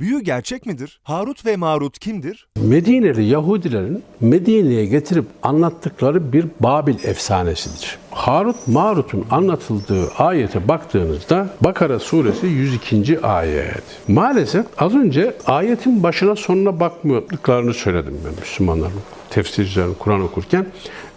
Büyü gerçek midir? Harut ve Marut kimdir? Medineli Yahudilerin Medine'ye getirip anlattıkları bir Babil efsanesidir. Harut Marut'un anlatıldığı ayete baktığınızda Bakara suresi 102. ayet. Maalesef az önce ayetin başına sonuna bakmadıklarını söyledim ben Müslümanların, tefsircilerin Kur'an okurken.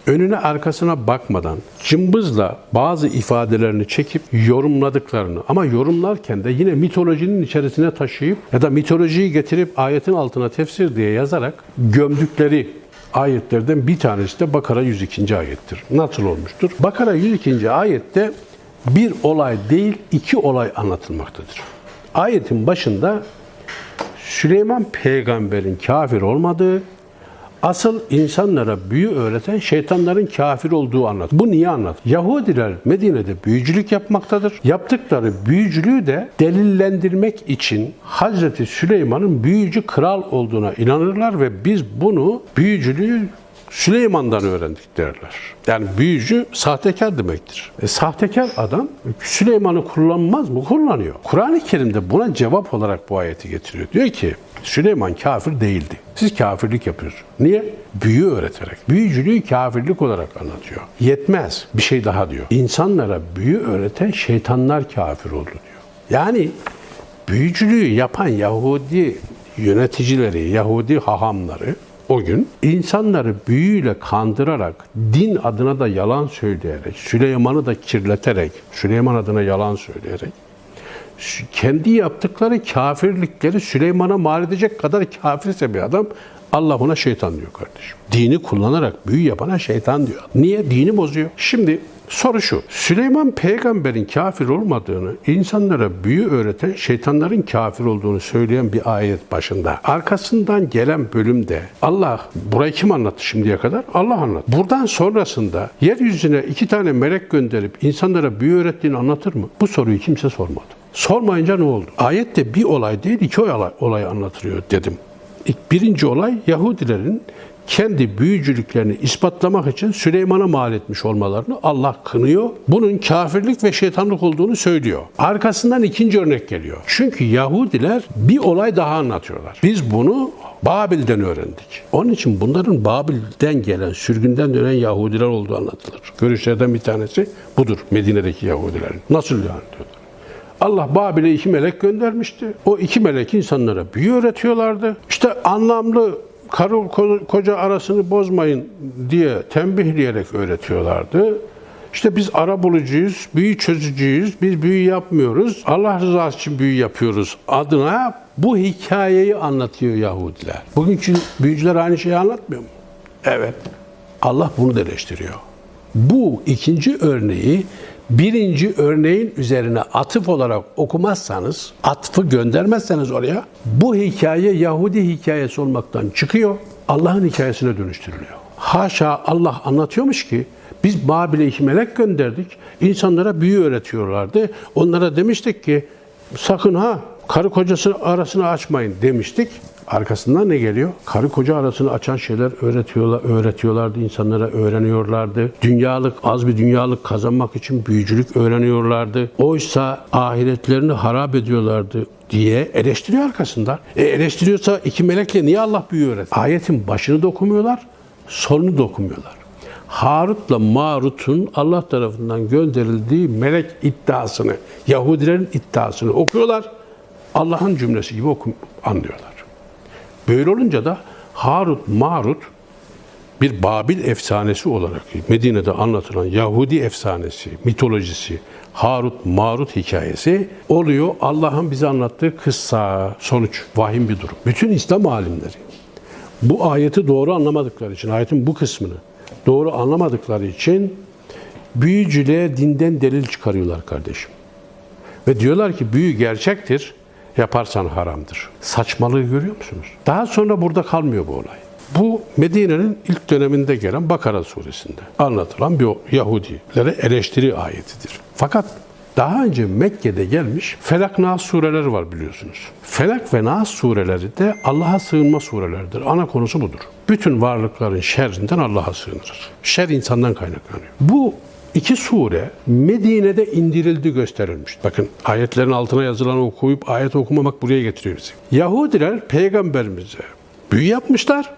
Önüne arkasına bakmadan cımbızla bazı ifadelerini çekip yorumladıklarını ama yorumlarken de yine mitolojinin içerisine taşıyıp ya da mitolojiyi getirip ayetin altına tefsir diye yazarak gömdükleri ayetlerden bir tanesi de Bakara 102. ayettir. Nasıl olmuştur? Bakara 102. ayette bir olay değil iki olay anlatılmaktadır. Ayetin başında Süleyman peygamberin kafir olmadığı, asıl insanlara büyü öğreten şeytanların kafir olduğu anlat. Bu niye anlat? Yahudiler Medine'de büyücülük yapmaktadır. Yaptıkları büyücülüğü de delillendirmek için Hazreti Süleyman'ın büyücü kral olduğuna inanırlar ve biz bunu büyücülüğü Süleyman'dan öğrendik derler. Yani büyücü sahtekar demektir. E, sahtekar adam Süleyman'ı kullanmaz mı? Kullanıyor. Kur'an-ı Kerim'de buna cevap olarak bu ayeti getiriyor. Diyor ki Süleyman kafir değildi. Siz kafirlik yapıyorsunuz. Niye? Büyü öğreterek. Büyücülüğü kafirlik olarak anlatıyor. Yetmez. Bir şey daha diyor. İnsanlara büyü öğreten şeytanlar kafir oldu diyor. Yani büyücülüğü yapan Yahudi yöneticileri, Yahudi hahamları o gün insanları büyüyle kandırarak, din adına da yalan söyleyerek, Süleyman'ı da kirleterek, Süleyman adına yalan söyleyerek, kendi yaptıkları kafirlikleri Süleyman'a mal edecek kadar kafirse bir adam Allah ona şeytan diyor kardeşim. Dini kullanarak büyü yapana şeytan diyor. Niye? Dini bozuyor. Şimdi soru şu. Süleyman peygamberin kafir olmadığını, insanlara büyü öğreten şeytanların kafir olduğunu söyleyen bir ayet başında. Arkasından gelen bölümde Allah, burayı kim anlattı şimdiye kadar? Allah anlattı. Buradan sonrasında yeryüzüne iki tane melek gönderip insanlara büyü öğrettiğini anlatır mı? Bu soruyu kimse sormadı. Sormayınca ne oldu? Ayette bir olay değil iki olay, olay anlatılıyor dedim. İlk birinci olay Yahudilerin kendi büyücülüklerini ispatlamak için Süleyman'a mal etmiş olmalarını Allah kınıyor. Bunun kafirlik ve şeytanlık olduğunu söylüyor. Arkasından ikinci örnek geliyor. Çünkü Yahudiler bir olay daha anlatıyorlar. Biz bunu Babil'den öğrendik. Onun için bunların Babil'den gelen, sürgünden dönen Yahudiler olduğu anlatılır. Görüşlerden bir tanesi budur Medine'deki Yahudilerin. Nasıl yani diyorlar. Allah Babil'e iki melek göndermişti. O iki melek insanlara büyü öğretiyorlardı. İşte anlamlı karı ko- koca arasını bozmayın diye tembihleyerek öğretiyorlardı. İşte biz ara bulucuyuz, büyü çözücüyüz, biz büyü yapmıyoruz, Allah rızası için büyü yapıyoruz adına bu hikayeyi anlatıyor Yahudiler. Bugünkü büyücüler aynı şeyi anlatmıyor mu? Evet. Allah bunu da eleştiriyor. Bu ikinci örneği birinci örneğin üzerine atıf olarak okumazsanız, atfı göndermezseniz oraya bu hikaye Yahudi hikayesi olmaktan çıkıyor, Allah'ın hikayesine dönüştürülüyor. Haşa Allah anlatıyormuş ki biz Babil'e iki melek gönderdik. insanlara büyü öğretiyorlardı. Onlara demiştik ki sakın ha karı kocası arasını açmayın demiştik. Arkasından ne geliyor? Karı koca arasını açan şeyler öğretiyorlar, öğretiyorlardı, insanlara öğreniyorlardı. Dünyalık, az bir dünyalık kazanmak için büyücülük öğreniyorlardı. Oysa ahiretlerini harap ediyorlardı diye eleştiriyor arkasından. E eleştiriyorsa iki melekle niye Allah büyü öğret? Ayetin başını da sonunu da. Harut'la Marut'un Allah tarafından gönderildiği melek iddiasını, Yahudilerin iddiasını okuyorlar. Allah'ın cümlesi gibi okum, anlıyorlar. Böyle olunca da Harut, Marut bir Babil efsanesi olarak Medine'de anlatılan Yahudi efsanesi, mitolojisi, Harut, Marut hikayesi oluyor. Allah'ın bize anlattığı kıssa, sonuç, vahim bir durum. Bütün İslam alimleri bu ayeti doğru anlamadıkları için, ayetin bu kısmını doğru anlamadıkları için büyücülüğe dinden delil çıkarıyorlar kardeşim. Ve diyorlar ki büyü gerçektir, yaparsan haramdır. Saçmalığı görüyor musunuz? Daha sonra burada kalmıyor bu olay. Bu Medine'nin ilk döneminde gelen Bakara suresinde anlatılan bir Yahudilere eleştiri ayetidir. Fakat daha önce Mekke'de gelmiş Felak Nas sureleri var biliyorsunuz. Felak ve Nas sureleri de Allah'a sığınma sureleridir. Ana konusu budur. Bütün varlıkların şerrinden Allah'a sığınırız. Şer insandan kaynaklanıyor. Bu İki sure Medine'de indirildi gösterilmiş. Bakın ayetlerin altına yazılanı okuyup ayet okumamak buraya getiriyor bizi. Yahudiler peygamberimize büyü yapmışlar.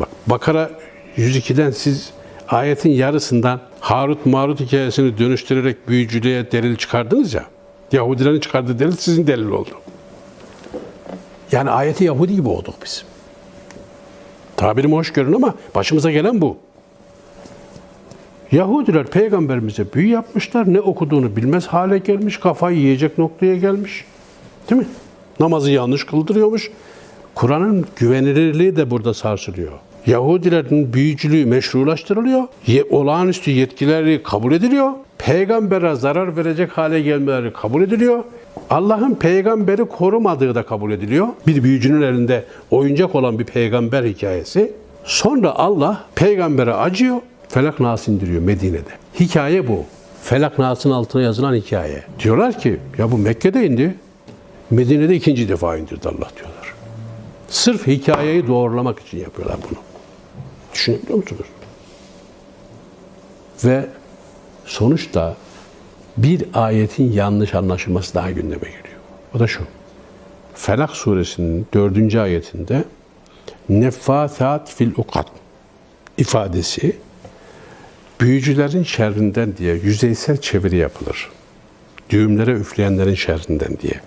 Bak Bakara 102'den siz ayetin yarısından Harut Marut hikayesini dönüştürerek büyücülüğe delil çıkardınız ya. Yahudilerin çıkardığı delil sizin delil oldu. Yani ayeti Yahudi gibi olduk biz. Tabirimi hoş görün ama başımıza gelen bu. Yahudiler peygamberimize büyü yapmışlar. Ne okuduğunu bilmez hale gelmiş. Kafayı yiyecek noktaya gelmiş. Değil mi? Namazı yanlış kıldırıyormuş. Kur'an'ın güvenilirliği de burada sarsılıyor. Yahudilerin büyücülüğü meşrulaştırılıyor. Olağanüstü yetkileri kabul ediliyor. Peygambere zarar verecek hale gelmeleri kabul ediliyor. Allah'ın peygamberi korumadığı da kabul ediliyor. Bir büyücünün elinde oyuncak olan bir peygamber hikayesi. Sonra Allah peygambere acıyor. Felak Nas indiriyor Medine'de. Hikaye bu. Felak Nas'ın altına yazılan hikaye. Diyorlar ki ya bu Mekke'de indi. Medine'de ikinci defa indirdi Allah diyorlar. Sırf hikayeyi doğrulamak için yapıyorlar bunu. Düşünebiliyor musunuz? Ve sonuçta bir ayetin yanlış anlaşılması daha gündeme geliyor. O da şu. Felak suresinin dördüncü ayetinde nefasat fil ukat ifadesi büyücülerin şerrinden diye yüzeysel çeviri yapılır. Düğümlere üfleyenlerin şerrinden diye.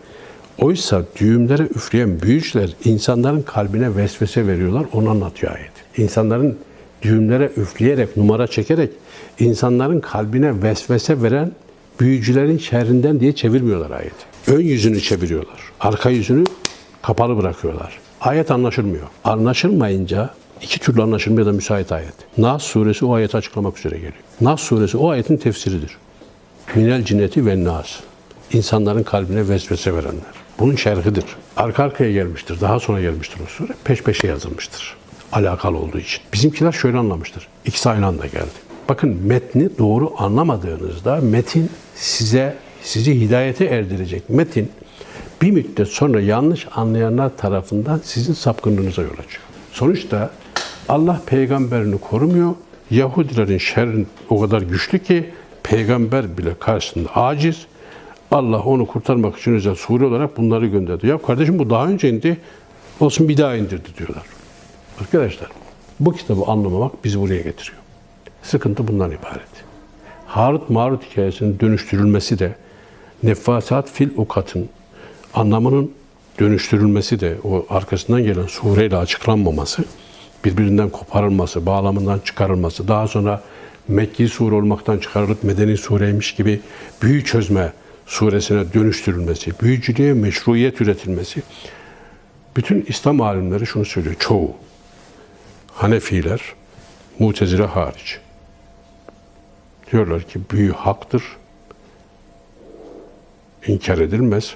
Oysa düğümlere üfleyen büyücüler insanların kalbine vesvese veriyorlar. Onu anlatıyor ayet. İnsanların düğümlere üfleyerek, numara çekerek insanların kalbine vesvese veren büyücülerin şerrinden diye çevirmiyorlar ayeti. Ön yüzünü çeviriyorlar. Arka yüzünü kapalı bırakıyorlar. Ayet anlaşılmıyor. Anlaşılmayınca iki türlü anlaşılmaya da müsait ayet. Nas suresi o ayeti açıklamak üzere geliyor. Nas suresi o ayetin tefsiridir. Minel cinneti ve nas. İnsanların kalbine vesvese verenler. Bunun şerhidir. Arka arkaya gelmiştir. Daha sonra gelmiştir o sure. Peş peşe yazılmıştır. Alakalı olduğu için. Bizimkiler şöyle anlamıştır. İkisi aynı anda geldi. Bakın metni doğru anlamadığınızda metin size sizi hidayete erdirecek metin bir müddet sonra yanlış anlayanlar tarafından sizin sapkınlığınıza yol açıyor. Sonuçta Allah peygamberini korumuyor. Yahudilerin şerri o kadar güçlü ki peygamber bile karşısında aciz. Allah onu kurtarmak için özel sure olarak bunları gönderdi. Ya kardeşim bu daha önce indi. Olsun bir daha indirdi diyorlar. Arkadaşlar bu kitabı anlamamak bizi buraya getiriyor. Sıkıntı bundan ibaret. Harut Marut hikayesinin dönüştürülmesi de nefasat fil ukatın anlamının dönüştürülmesi de o arkasından gelen sureyle açıklanmaması, birbirinden koparılması, bağlamından çıkarılması, daha sonra Mekki sure olmaktan çıkarılıp Medeni sureymiş gibi büyü çözme suresine dönüştürülmesi, büyücülüğe meşruiyet üretilmesi. Bütün İslam alimleri şunu söylüyor, çoğu. Hanefiler, Mutezile hariç. Diyorlar ki büyü haktır, inkar edilmez.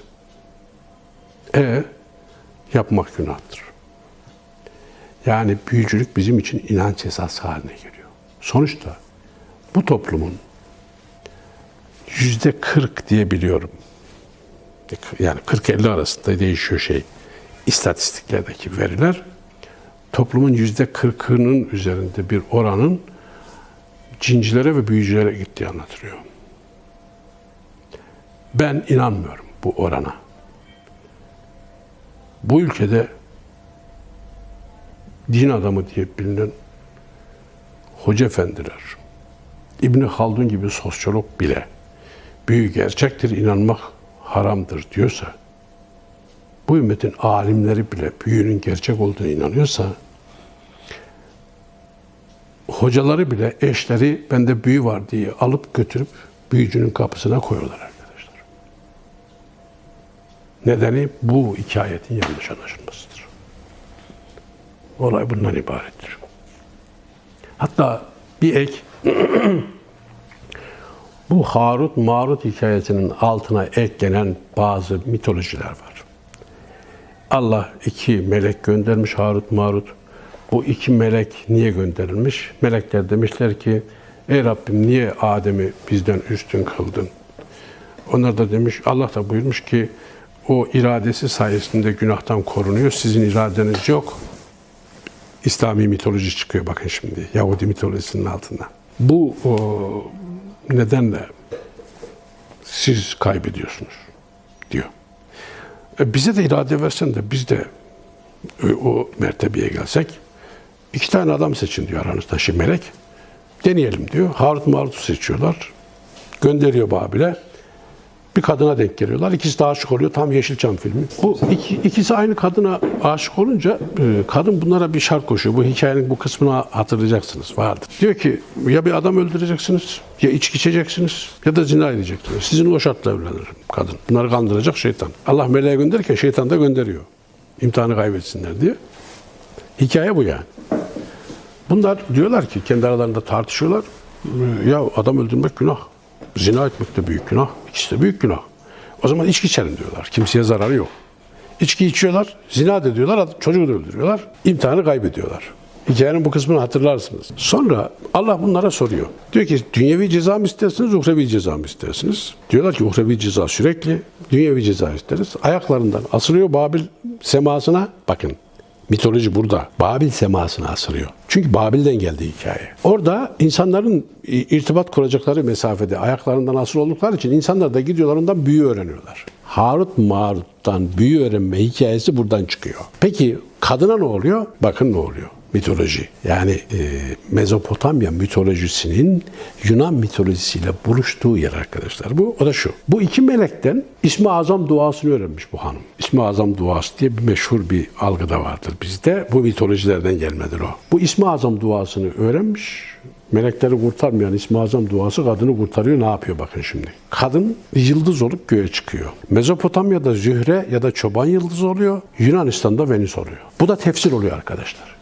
E yapmak günahtır. Yani büyücülük bizim için inanç esası haline geliyor. Sonuçta bu toplumun yüzde 40 diye biliyorum. Yani 40-50 arasında değişiyor şey. istatistiklerdeki veriler. Toplumun yüzde 40'ının üzerinde bir oranın cincilere ve büyücülere gittiği anlatılıyor. Ben inanmıyorum bu orana. Bu ülkede din adamı diye bilinen hoca efendiler, İbni Haldun gibi sosyolog bile büyü gerçektir, inanmak haramdır diyorsa, bu ümmetin alimleri bile büyünün gerçek olduğunu inanıyorsa, hocaları bile eşleri bende büyü var diye alıp götürüp büyücünün kapısına koyuyorlar arkadaşlar. Nedeni bu hikayetin yanlış anlaşılmasıdır. Olay bundan ibarettir. Hatta bir ek bu Harut Marut hikayesinin altına eklenen bazı mitolojiler var. Allah iki melek göndermiş Harut Marut. Bu iki melek niye gönderilmiş? Melekler demişler ki Ey Rabbim niye Adem'i bizden üstün kıldın? Onlar da demiş Allah da buyurmuş ki o iradesi sayesinde günahtan korunuyor. Sizin iradeniz yok. İslami mitoloji çıkıyor bakın şimdi. Yahudi mitolojisinin altında. Bu o, nedenle siz kaybediyorsunuz diyor. E bize de irade versen de biz de e, o mertebeye gelsek iki tane adam seçin diyor aranızda şimdi melek. Deneyelim diyor. Harut Marut'u seçiyorlar. Gönderiyor Babil'e. Bir kadına denk geliyorlar. İkisi de aşık oluyor. Tam Yeşilçam filmi. Bu iki, ikisi aynı kadına aşık olunca e, kadın bunlara bir şart koşuyor. Bu hikayenin bu kısmını hatırlayacaksınız. Vardır. Diyor ki ya bir adam öldüreceksiniz ya içki içeceksiniz ya da zina edeceksiniz. Sizin o şartla evlenirim kadın. Bunları kandıracak şeytan. Allah meleğe gönderirken şeytan da gönderiyor. İmtihanı kaybetsinler diye. Hikaye bu yani. Bunlar diyorlar ki kendi aralarında tartışıyorlar. Ya adam öldürmek günah. Zina etmek de büyük günah. İkisi de büyük günah. O zaman içki içelim diyorlar. Kimseye zararı yok. İçki içiyorlar, zina da ediyorlar, çocuğu da öldürüyorlar. İmtihanı kaybediyorlar. Hikayenin bu kısmını hatırlarsınız. Sonra Allah bunlara soruyor. Diyor ki dünyevi ceza mı istersiniz, uhrevi ceza mı istersiniz? Diyorlar ki uhrevi ceza sürekli, dünyevi ceza isteriz. Ayaklarından asılıyor Babil semasına. Bakın Mitoloji burada. Babil semasına asılıyor. Çünkü Babil'den geldi hikaye. Orada insanların irtibat kuracakları mesafede ayaklarından asıl oldukları için insanlar da gidiyorlar ondan büyü öğreniyorlar. Harut Marut'tan büyü öğrenme hikayesi buradan çıkıyor. Peki kadına ne oluyor? Bakın ne oluyor mitoloji. Yani e, Mezopotamya mitolojisinin Yunan mitolojisiyle buluştuğu yer arkadaşlar. Bu o da şu. Bu iki melekten İsmi Azam duasını öğrenmiş bu hanım. İsmi Azam duası diye bir meşhur bir algı da vardır bizde. Bu mitolojilerden gelmedir o. Bu İsmi Azam duasını öğrenmiş. Melekleri kurtarmayan İsmi Azam duası kadını kurtarıyor. Ne yapıyor bakın şimdi. Kadın yıldız olup göğe çıkıyor. Mezopotamya'da Zühre ya da çoban yıldızı oluyor. Yunanistan'da Venüs oluyor. Bu da tefsir oluyor arkadaşlar.